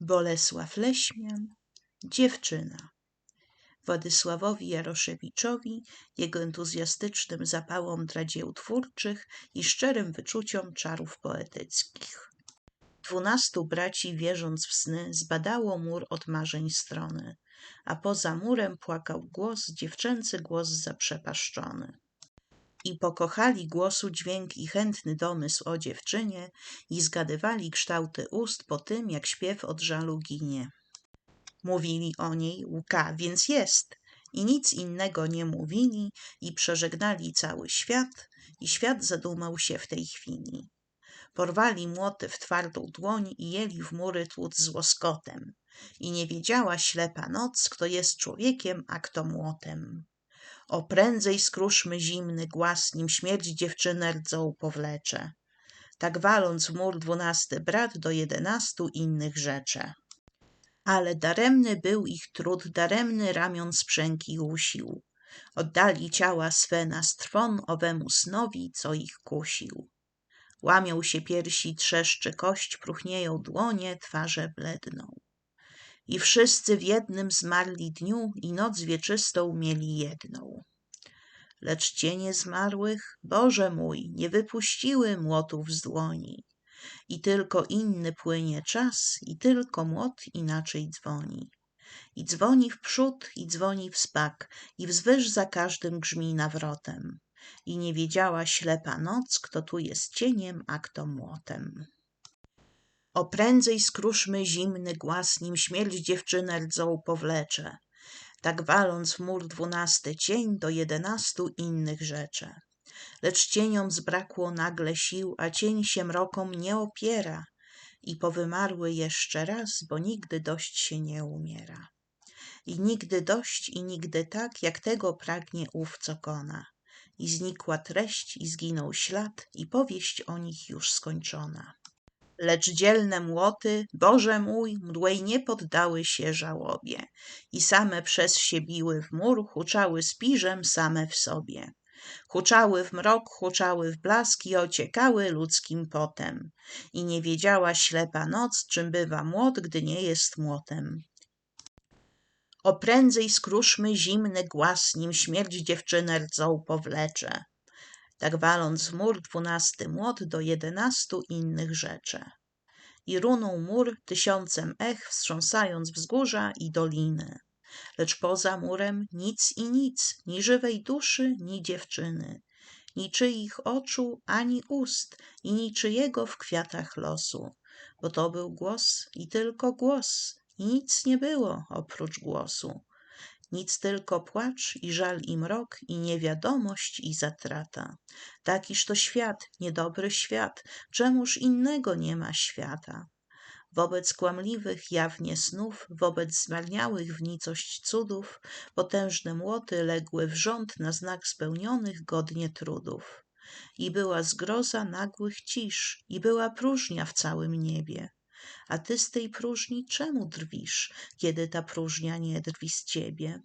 Bolesław Leśmian, dziewczyna. Władysławowi Jaroszewiczowi, jego entuzjastycznym zapałom dla dzieł twórczych i szczerym wyczuciom czarów poetyckich. Dwunastu braci, wierząc w sny, zbadało mur od marzeń strony, a poza murem płakał głos, dziewczęcy głos zaprzepaszczony. I pokochali głosu dźwięk i chętny domysł o dziewczynie i zgadywali kształty ust po tym, jak śpiew od żalu ginie. Mówili o niej łka, więc jest, i nic innego nie mówili i przeżegnali cały świat i świat zadumał się w tej chwili. Porwali młoty w twardą dłoń i jeli w mury tłuc z łoskotem. I nie wiedziała ślepa noc, kto jest człowiekiem, a kto młotem. O prędzej skruszmy zimny głaz, nim śmierć dziewczynę rdzą powlecze. Tak waląc w mur dwunasty brat do jedenastu innych rzecze. Ale daremny był ich trud, daremny ramion sprzęgi usił. Oddali ciała swe na strwon owemu snowi, co ich kusił. Łamią się piersi, trzeszczy kość, próchnieją dłonie, twarze bledną. I wszyscy w jednym zmarli dniu i noc wieczystą mieli jedną. Lecz cienie zmarłych, Boże mój, nie wypuściły młotów z dłoni. I tylko inny płynie czas, i tylko młot inaczej dzwoni. I dzwoni w przód, i dzwoni w spak, i wzwyż za każdym grzmi nawrotem i nie wiedziała ślepa noc, kto tu jest cieniem, a kto młotem. O prędzej skruszmy zimny głaz, nim śmierć dziewczynę rdzą powlecze, tak waląc w mur dwunasty cień do jedenastu innych rzeczy. Lecz cieniom zbrakło nagle sił, a cień się mrokom nie opiera i powymarły jeszcze raz, bo nigdy dość się nie umiera. I nigdy dość i nigdy tak, jak tego pragnie ów, co kona i znikła treść i zginął ślad i powieść o nich już skończona. Lecz dzielne młoty, Boże mój, mdłej nie poddały się żałobie i same przez się biły w mur, huczały spiżem same w sobie. Huczały w mrok, huczały w blask i ociekały ludzkim potem. I nie wiedziała ślepa noc, czym bywa młot, gdy nie jest młotem. O prędzej skruszmy zimny głaz, nim śmierć dziewczynę rdzą powlecze. Tak waląc mur dwunasty młot do jedenastu innych rzeczy. I runął mur tysiącem ech, wstrząsając wzgórza i doliny. Lecz poza murem nic i nic, ni żywej duszy, ni dziewczyny, niczyich oczu, ani ust i niczyjego w kwiatach losu, bo to był głos i tylko głos, i nic nie było oprócz głosu. Nic tylko płacz i żal i mrok i niewiadomość i zatrata. Takiż to świat, niedobry świat, czemuż innego nie ma świata. Wobec kłamliwych jawnie snów, wobec zmarniałych w nicość cudów, potężne młoty legły w rząd na znak spełnionych godnie trudów. I była zgroza nagłych cisz, i była próżnia w całym niebie. A ty z tej próżni czemu drwisz, kiedy ta próżnia nie drwi z ciebie?